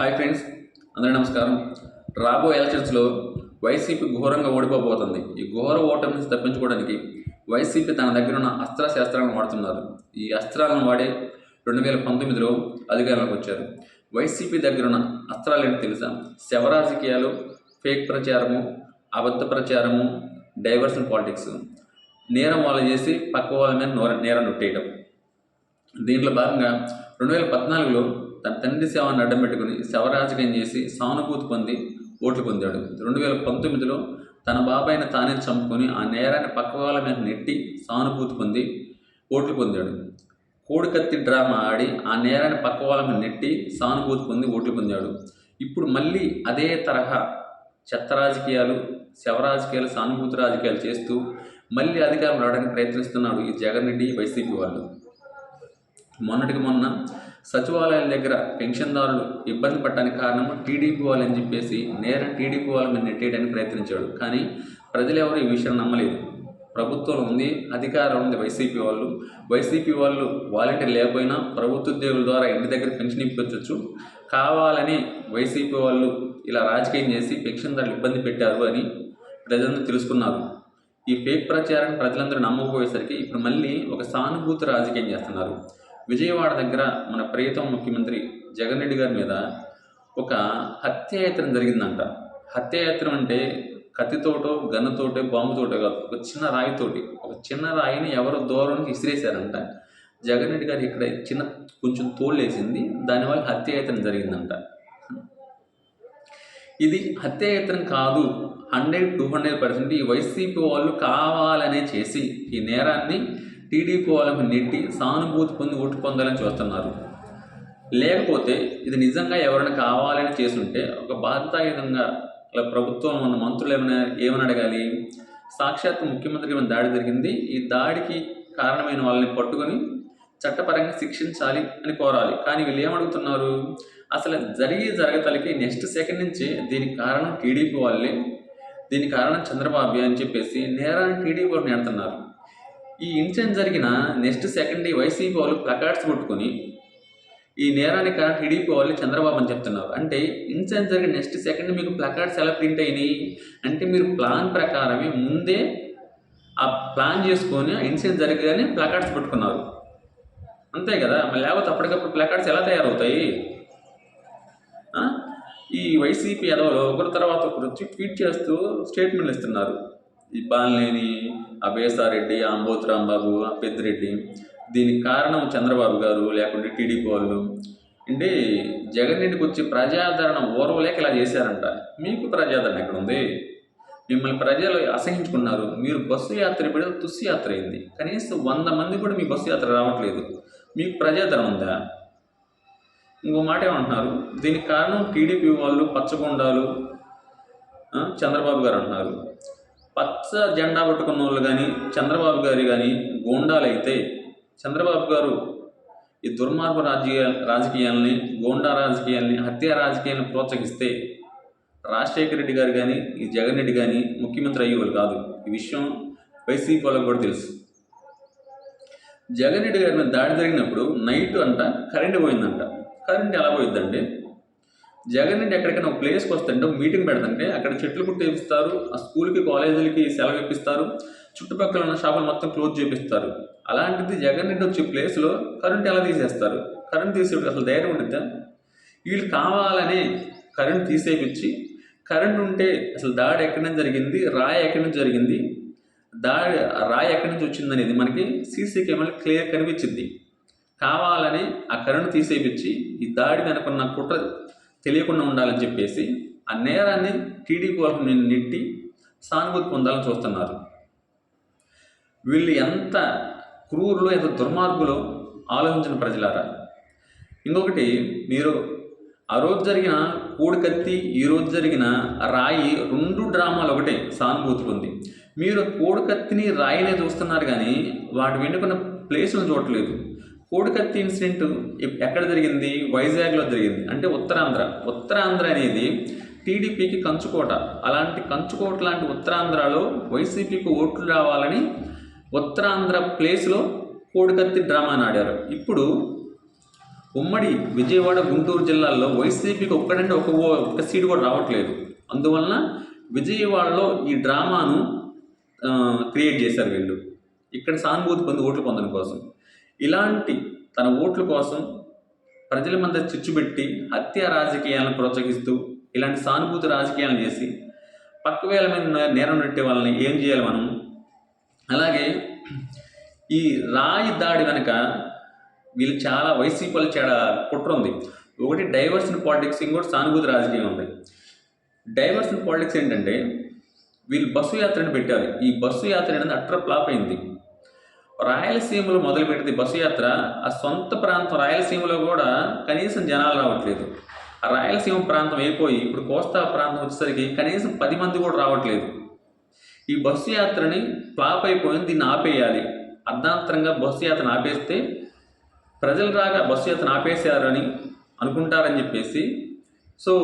Hi friends అందరి నమస్కారం. రాబోయే ఎలక్షన్స్లో వైసీపీ ఘోరంగా ఓడిపోబోతుంది. ఈ ఘోర ఓటమి నుంచి తప్పించుకోవడానికి వైసీపీ తన దగ్గర ఉన్న అస్త్ర శాస్త్రాలను వాడుతున్నారు. ఈ అస్త్రాలను వాడే రెండు వేల పంతొమ్మిదిలో అధికారంలోకి వచ్చారు. వైసీపీ దగ్గర ఉన్న అస్త్రాలు ఏంటి తెలుసా? శవ రాజకీయాలు ఫేక్ ప్రచారము అబద్ధ ప్రచారము డైవర్షన్ పాలిటిక్స్. నేరం వాళ్ళు చేసి పక్క వాళ్ళ మీద నోర నేరం నొట్టేయడం దీంట్లో భాగంగా రెండు వేల పద్నాలుగులో తన తండ్రి సేవను అడ్డం పెట్టుకుని శవరాజకీయం చేసి సానుభూతి పొంది ఓట్లు పొందాడు. రెండు వేల పంతొమ్మిదిలో తన బాబాయిని తానే చంపుకొని ఆ నేరాన్ని పక్క వాళ్ళ మీద నెట్టి సానుభూతి పొంది ఓట్లు పొందాడు. కోడికత్తి డ్రామా ఆడి ఆ నేరాన్ని పక్క వాళ్ళ మీద నెట్టి సానుభూతి పొంది ఓట్లు పొందాడు. ఇప్పుడు మళ్ళీ అదే తరహా చెత్త రాజకీయాలు శవ రాజకీయాలు సానుభూతి రాజకీయాలు చేస్తూ మళ్ళీ అధికారం రావడానికి ప్రయత్నిస్తున్నాడు ఈ జగన్ రెడ్డి వైసీపీ వాళ్ళు. మొన్నటికి మొన్న సచివాలయాల దగ్గర పెన్షన్దారులు ఇబ్బంది పడటానికి కారణం టీడీపీ వాళ్ళని చెప్పేసి నేర టీడీపీ వాళ్ళ మీద నెట్టేయడానికి ప్రయత్నించాడు. కానీ ప్రజలు ఎవరు ఈ విషయం నమ్మలేదు. ప్రభుత్వం ఉంది అధికారం ఉంది వైసీపీ వాళ్ళు. వైసీపీ వాళ్ళు వాలంటీర్ లేకపోయినా ప్రభుత్వ ఉద్యోగుల ద్వారా ఇంటి దగ్గర పెన్షన్ ఇప్పించవచ్చు కావాలని వైసీపీ వాళ్ళు ఇలా రాజకీయం చేసి పెన్షన్దారులు ఇబ్బంది పెట్టారు అని ప్రజలందరూ తెలుసుకున్నారు. ఈ ఫేక్ ప్రచారాన్ని ప్రజలందరూ నమ్మకపోయేసరికి ఇప్పుడు మళ్ళీ ఒక సానుభూతి రాజకీయం చేస్తున్నారు. విజయవాడ దగ్గర మన ప్రియతం ముఖ్యమంత్రి జగన్ రెడ్డి గారి మీద ఒక హత్యాయత్నం జరిగిందంట. హత్యాయత్నం అంటే కత్తితోటో గన్నతోటో బాంబుతోటో కాదు ఒక చిన్న రాయితోటి ఒక చిన్న రాయిని ఎవరో దూరానికి ఇసిరేశారంట. జగన్ రెడ్డి గారు ఇక్కడ చిన్న కొంచెం తోళ్ళేసింది దానివల్ల హత్యాయత్నం జరిగిందంట. ఇది హత్యాయత్నం కాదు హండ్రెడ్ టూ హండ్రెడ్ పర్సెంట్ ఈ వైసీపీ వాళ్ళు కావాలనే చేసి ఈ నేరాన్ని టీడీపీ వాళ్ళకు నెట్టి సానుభూతి పొంది ఓటు పొందాలని చూస్తున్నారు. లేకపోతే ఇది నిజంగా ఎవరైనా కావాలని చేసుంటే ఒక బాధ్యతాయుతంగా ఇలా ప్రభుత్వం ఉన్న మంత్రులు ఏమైనా ఏమని అడగాలి? సాక్షాత్ ముఖ్యమంత్రి ఏమైనా దాడి జరిగింది? ఈ దాడికి కారణమైన వాళ్ళని పట్టుకొని చట్టపరంగా శిక్షించాలి అని కోరాలి. కానీ వీళ్ళు ఏమడుగుతున్నారు అసలు జరిగి జరగతలకి నెక్స్ట్ సెకండ్ నుంచి దీనికి కారణం టీడీపీ వాళ్ళే. దీనికి కారణం చంద్రబాబు అని చెప్పేసి నేరాన్ని టీడీపీ వాళ్ళు నెడుతున్నారు. ఈ ఇన్సిడెంట్ జరిగిన నెక్స్ట్ సెకండ్ డే వైసీపీ వాళ్ళు ప్లకార్డ్స్ కొట్టుకొని ఈ నేరానికి కారణం టీడీపీ వాళ్ళు చంద్రబాబు అని చెప్తున్నారు. అంటే ఇన్సిడెంట్ జరిగిన నెక్స్ట్ సెకండ్ మీకు ప్లకార్డ్స్ ఎలా ప్రింట్ అయినాయి? అంటే మీరు ప్లాన్ ప్రకారమే ముందే ఆ ప్లాన్ చేసుకొని ఆ ఇన్సిడెంట్ జరగగానే ప్లకార్డ్స్ పెట్టుకున్నారు అంతే కదా? మరి లేకపోతే అప్పటికప్పుడు ప్లకార్డ్స్ ఎలా తయారవుతాయి? ఈ వైసీపీ ఎదవలో ఒకరి తర్వాత ఒకరు వచ్చి ట్వీట్ చేస్తూ స్టేట్మెంట్లు ఇస్తున్నారు. ఈ అభయసారెడ్డి ఆ బేసారెడ్డి ఆ పెద్దిరెడ్డి. దీనికి కారణం చంద్రబాబు గారు లేకుంటే టీడీపీ వాళ్ళు. అంటే జగన్ రెడ్డికి వచ్చి ప్రజాదరణ ఓర్వలేక ఇలా చేశారంట. మీకు ప్రజాదరణ ఎక్కడ ఉంది మిమ్మల్ని ప్రజలు అసహించుకున్నారు. మీరు బస్సు యాత్ర పెడితే తుస్సు యాత్ర అయింది. కనీసం వంద మంది కూడా మీ బస్సు యాత్ర రావట్లేదు. మీకు ప్రజాదరణ ఉందా? ఇంకో మాట ఏమంటున్నారు? దీనికి కారణం టీడీపీ వాళ్ళు పచ్చగొండాలు చంద్రబాబు గారు అంటున్నారు. పచ్చ జెండా పట్టుకున్న వాళ్ళు కానీ చంద్రబాబు గారు కానీ గోండాలైతే చంద్రబాబు గారు ఈ దుర్మార్గ రాజకీయ రాజకీయాలని గోండా రాజకీయాల్ని హత్య రాజకీయాలను ప్రోత్సహిస్తే రాజశేఖర రెడ్డి గారు కానీ ఈ జగన్ రెడ్డి కానీ ముఖ్యమంత్రి అయ్యేవాళ్ళు కాదు. ఈ విషయం వైసీపీ వాళ్ళకి కూడా తెలుసు. జగన్ రెడ్డి గారి మీద దాడి జరిగినప్పుడు నైట్ అంట కరెంటు పోయిందంట. కరెంట్ ఎలా పోయిందంటే జగన్ రెడ్డి ఎక్కడికైనా ఒక ప్లేస్కి వస్తుంటే మీటింగ్ పెడతంటే అక్కడ చెట్లు కుట్టి ఇస్తారు ఆ స్కూల్కి కాలేజీలకి సెలవు ఇప్పిస్తారు చుట్టుపక్కల ఉన్న షాపులు మొత్తం క్లోజ్ చేపిస్తారు. అలాంటిది జగన్ రెడ్డి వచ్చే ప్లేస్లో కరెంట్ ఎలా తీసేస్తారు? కరెంట్ తీసేప్పుడు అసలు ధైర్యం ఉండిద్దా? వీళ్ళు కావాలనే కరెంట్ తీసేపించి కరెంట్ ఉంటే అసలు దాడి ఎక్కడి నుంచి జరిగింది? రాయి ఎక్కడి నుంచి జరిగింది? దాడి రాయి ఎక్కడి నుంచి వచ్చింది అనేది మనకి సీసీ కెమెరా క్లియర్ కనిపించింది కావాలని ఆ కరెంట్ తీసేపించి ఈ దాడి వెనుకున్న కుట్ర తెలియకుండా ఉండాలని చెప్పేసి ఆ నేరాన్ని టీడీపీ వాళ్ళకు నేను నెట్టి సానుభూతి పొందాలని చూస్తున్నారు. వీళ్ళు ఎంత క్రూరులో ఎంత దుర్మార్గులో ఆలోచించిన ప్రజలారా. ఇంకొకటి మీరు ఆ రోజు జరిగిన కోడికత్తి ఈ రోజు జరిగిన రాయి రెండు డ్రామాలు ఒకటే సానుభూతి ఉంది. మీరు కోడికత్తిని రాయినే చూస్తున్నారు కానీ వాటి వెనుకున్న ప్లేసులను చూడట్లేదు. కోడికత్తి ఇన్సిడెంట్ ఎక్కడ జరిగింది? వైజాగ్లో జరిగింది. అంటే ఉత్తరాంధ్ర. ఉత్తరాంధ్ర అనేది టీడీపీకి కంచుకోట. అలాంటి కంచుకోట లాంటి ఉత్తరాంధ్రలో వైసీపీకి ఓట్లు రావాలని ఉత్తరాంధ్ర ప్లేస్లో కోడికత్తి డ్రామాని ఆడారు. ఇప్పుడు ఉమ్మడి విజయవాడ గుంటూరు జిల్లాల్లో వైసీపీకి ఒక్కడంటే ఒక ఒక ఒక్క సీటు కూడా రావట్లేదు. అందువలన విజయవాడలో ఈ డ్రామాను క్రియేట్ చేశారు వీళ్ళు. ఇక్కడ సానుభూతి పొంది ఓట్లు పొందడం కోసం. ఇలాంటి తన ఓట్ల కోసం ప్రజల మధ్య చిచ్చుబెట్టి హత్య రాజకీయాలను ప్రోత్సహిస్తూ ఇలాంటి సానుభూతి రాజకీయాలను చేసి పక్క వేల మీద నేరం నెట్టే వాళ్ళని ఏం చేయాలి మనం? అలాగే ఈ రాయి దాడి వెనక వీళ్ళు చాలా వైసీపీ వాళ్ళు చాలా కుట్ర ఉంది. ఒకటి డైవర్షన్ పాలిటిక్స్ ఇంకోటి సానుభూతి రాజకీయం ఉంది. డైవర్షన్ పాలిటిక్స్ ఏంటంటే వీళ్ళు బస్సు యాత్రని పెట్టారు. ఈ బస్సు యాత్ర అనేది అట్ర ఫ్లాప్ అయింది. రాయలసీమలో మొదలు పెట్టింది బస్సు యాత్ర. ఆ సొంత ప్రాంతం రాయలసీమలో కూడా కనీసం జనాలు రావట్లేదు. ఆ రాయలసీమ ప్రాంతం అయిపోయి ఇప్పుడు కోస్తా ప్రాంతం వచ్చేసరికి కనీసం పది మంది కూడా రావట్లేదు. ఈ బస్సు యాత్రని ఫ్లాప్ అయిపోయింది దీన్ని ఆపేయాలి. అర్ధాంతరంగా బస్సు యాత్రను ఆపేస్తే ప్రజలు రాగా బస్సు యాత్రను ఆపేశారని అనుకుంటారని చెప్పేసి సో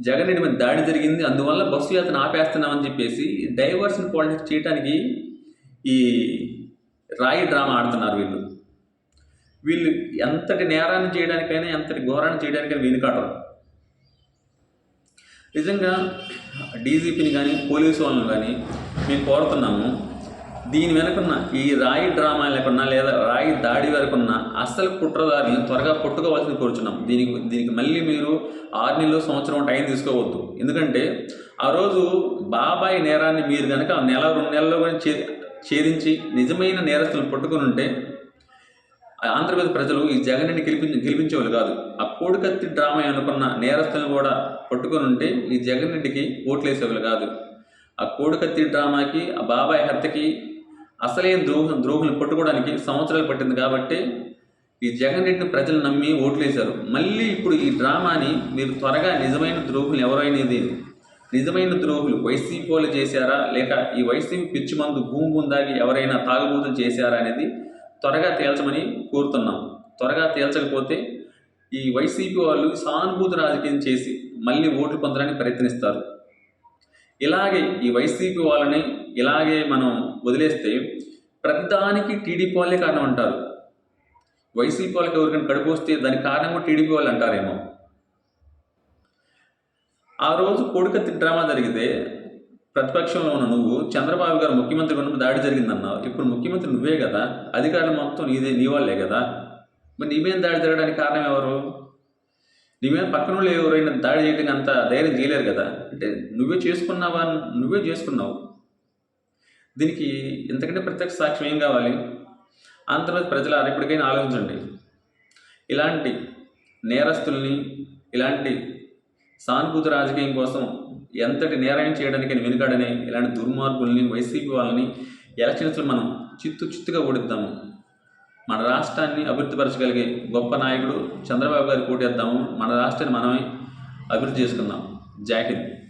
జగన్ రెడ్డి మీద దాడి జరిగింది. అందువల్ల బస్సు యాత్రను ఆపేస్తున్నామని చెప్పేసి డైవర్షన్ పాలిటిక్స్ చేయడానికి ఈ రాయి డ్రామా ఆడుతున్నారు వీళ్ళు. వీళ్ళు ఎంతటి నేరాన్ని చేయడానికైనా ఎంతటి ఘోరాన్ని చేయడానికైనా వెనుకాడరు నిజంగా డీజీపీని కానీ పోలీసు వాళ్ళని కానీ మేము కోరుతున్నాము దీని వెనకున్న ఈ రాయి డ్రామా లేకున్నా లేదా రాయి దాడి వరకున్న అసలు కుట్రదారిని త్వరగా పట్టుకోవాల్సింది కోరుచున్నాం దీనికి దీనికి మళ్ళీ మీరు ఆరు నెలలు సంవత్సరం టైం తీసుకోవద్దు. ఎందుకంటే ఆ రోజు బాబాయ్ నేరాన్ని మీరు కనుక నెల రెండు నెలల్లో కానీ ఛేదించి నిజమైన నేరస్తులను పట్టుకుని ఉంటే ఆంధ్రప్రదేశ్ ప్రజలు ఈ జగన్ని గెలిపి గెలిపించేవాళ్ళు కాదు. ఆ కోడికత్తి డ్రామా అనుకున్న నేరస్తులను కూడా పట్టుకొని ఉంటే ఈ జగన్ రెడ్డికి ఓట్లేసేవాళ్ళు కాదు. ఆ కోడికత్తి డ్రామాకి ఆ బాబాయ్ హత్యకి అసలైన ద్రోహం ద్రోహులు పట్టుకోవడానికి సంవత్సరాలు పట్టింది కాబట్టి ఈ జగన్ రెడ్డిని ప్రజలు నమ్మి ఓట్లేశారు. మళ్ళీ ఇప్పుడు ఈ డ్రామాని మీరు త్వరగా నిజమైన ద్రోహులు ఎవరైనది నిజమైన ద్రోహులు వైసీపీ వాళ్ళు చేశారా? లేక ఈ వైసీపీ పిచ్చి మందు భూమి భూందాగి ఎవరైనా తాగుబోతులు చేశారా అనేది త్వరగా తేల్చమని కోరుతున్నాం. త్వరగా తేల్చకపోతే ఈ వైసీపీ వాళ్ళు సానుభూతి రాజకీయం చేసి మళ్ళీ ఓట్లు పొందడానికి ప్రయత్నిస్తారు. ఇలాగే ఈ వైసీపీ వాళ్ళని ఇలాగే మనం వదిలేస్తే ప్రతిదానికి టీడీపీ వాళ్ళే కారణం అంటారు. వైసీపీ వాళ్ళకి ఎవరికైనా కడుపు వస్తే దానికి కారణం కూడా టీడీపీ వాళ్ళు అంటారేమో. ఆ రోజు కోడికత్తి డ్రామా జరిగితే ప్రతిపక్షంలో ఉన్న నువ్వు చంద్రబాబు గారు ముఖ్యమంత్రి ఉన్నప్పుడు దాడి జరిగిందన్నావు. ఇప్పుడు ముఖ్యమంత్రి నువ్వే కదా. అధికారులు మొత్తం నీదే నీ వాళ్ళే కదా. మరి నీవేం దాడి జరగడానికి కారణం ఎవరు? నీవేం పక్కన ఎవరైనా దాడి చేయడానికి అంత ధైర్యం చేయలేరు కదా. అంటే నువ్వే చేసుకున్నావా? నువ్వే చేసుకున్నావు. దీనికి ఇంతకంటే ప్రత్యక్ష సాక్ష్యం ఏం కావాలి? ఆంధ్రప్రదేశ్ ప్రజలు ఎప్పటికైనా ఆలోచించండి. ఇలాంటి నేరస్తుల్ని ఇలాంటి సానుభూతి రాజకీయం కోసం ఎంతటి నేరాయం చేయడానికి వెనుకాడని ఇలాంటి దుర్మార్గుల్ని వైసీపీ వాళ్ళని ఎలక్షన్స్లో మనం చిత్తు చిత్తుగా ఓడిద్దాము. మన రాష్ట్రాన్ని అభివృద్ధిపరచగలిగే గొప్ప నాయకుడు చంద్రబాబు గారికి ఓటేద్దాము మన రాష్ట్రాన్ని మనమే అభివృద్ధి చేసుకుందాం. జాకెట్